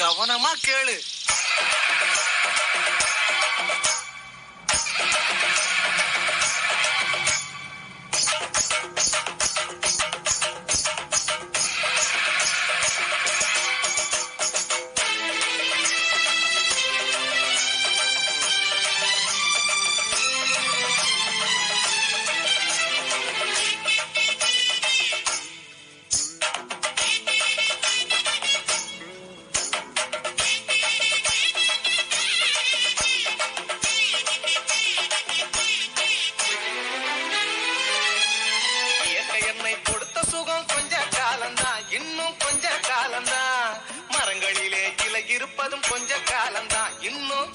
கவனமா கேளு. கொஞ்ச காலம்தான். இன்னும்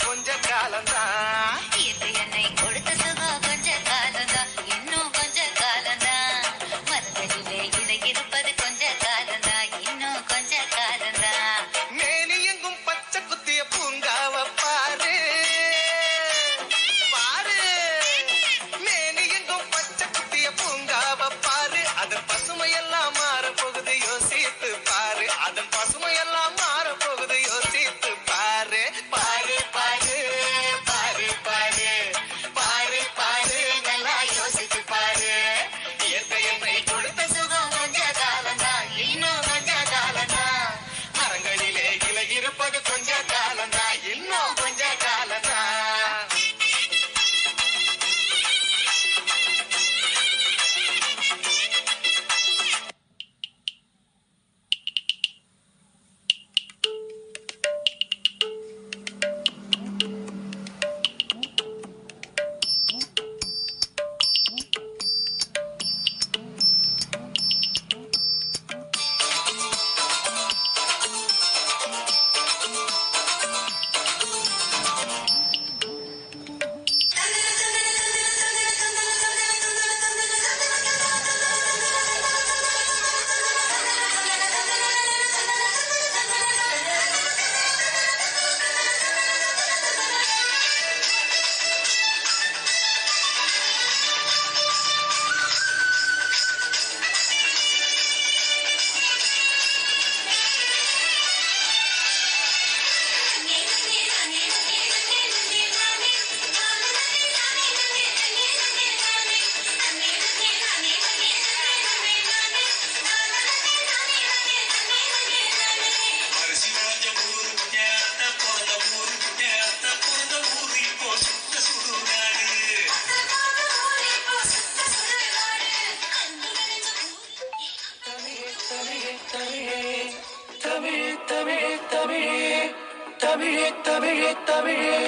தமிழே தமிழே தமிழே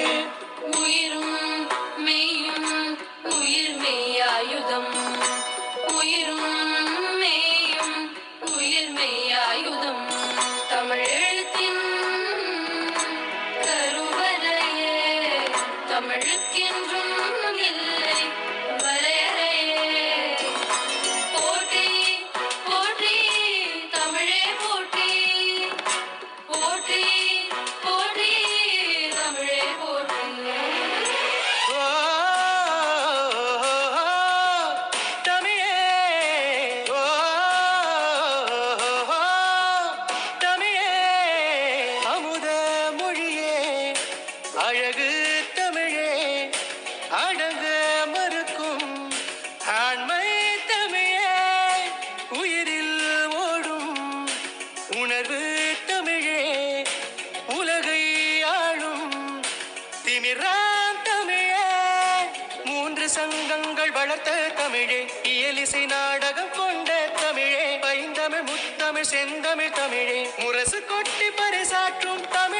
உயிரும் மெய்யும் உயிர் மெய்யாயுதம். உயிரும் மெய்யும் உயிர் மெய்யாயுதம். தமிழ் எழுத்தின் கருவறையே தமிழுக்கென்றும் தமிழகம் கொண்ட தமிழே பைந்தமிழ் முத்தமிழ் செந்தமிழ் தமிழே. முரசு கொட்டி பறைசாற்றும் தமிழ்.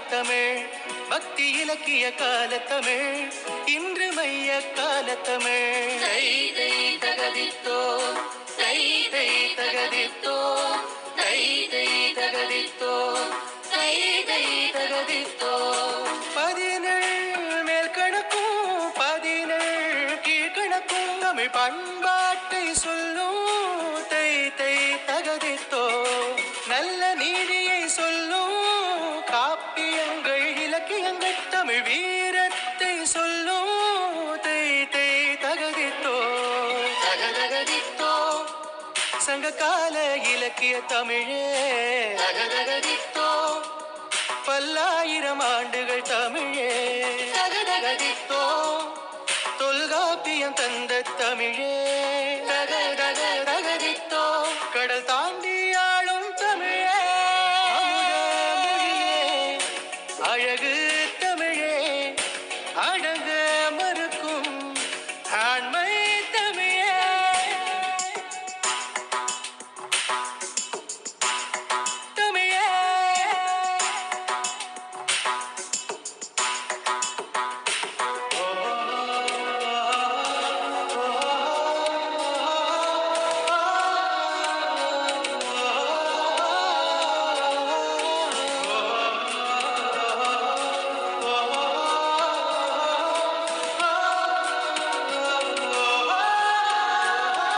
காலத்தமிழ் பக்தி இலக்கிய காலத்தமிழ் இன்று மைய காலத்தமிழ். தை தை தகதித்தோ தை தை தகதித்தோ தை தை தகதித்தோ தை தை தகதித்தோ பதினேழு மேல் கணக்கும் பதினேழு கீழ்கணக்கும் தமிழ் பண்பாட்டை கால இலக்கிய தமிழே. பல்லாயிரம் ஆண்டுகள் தமிழ்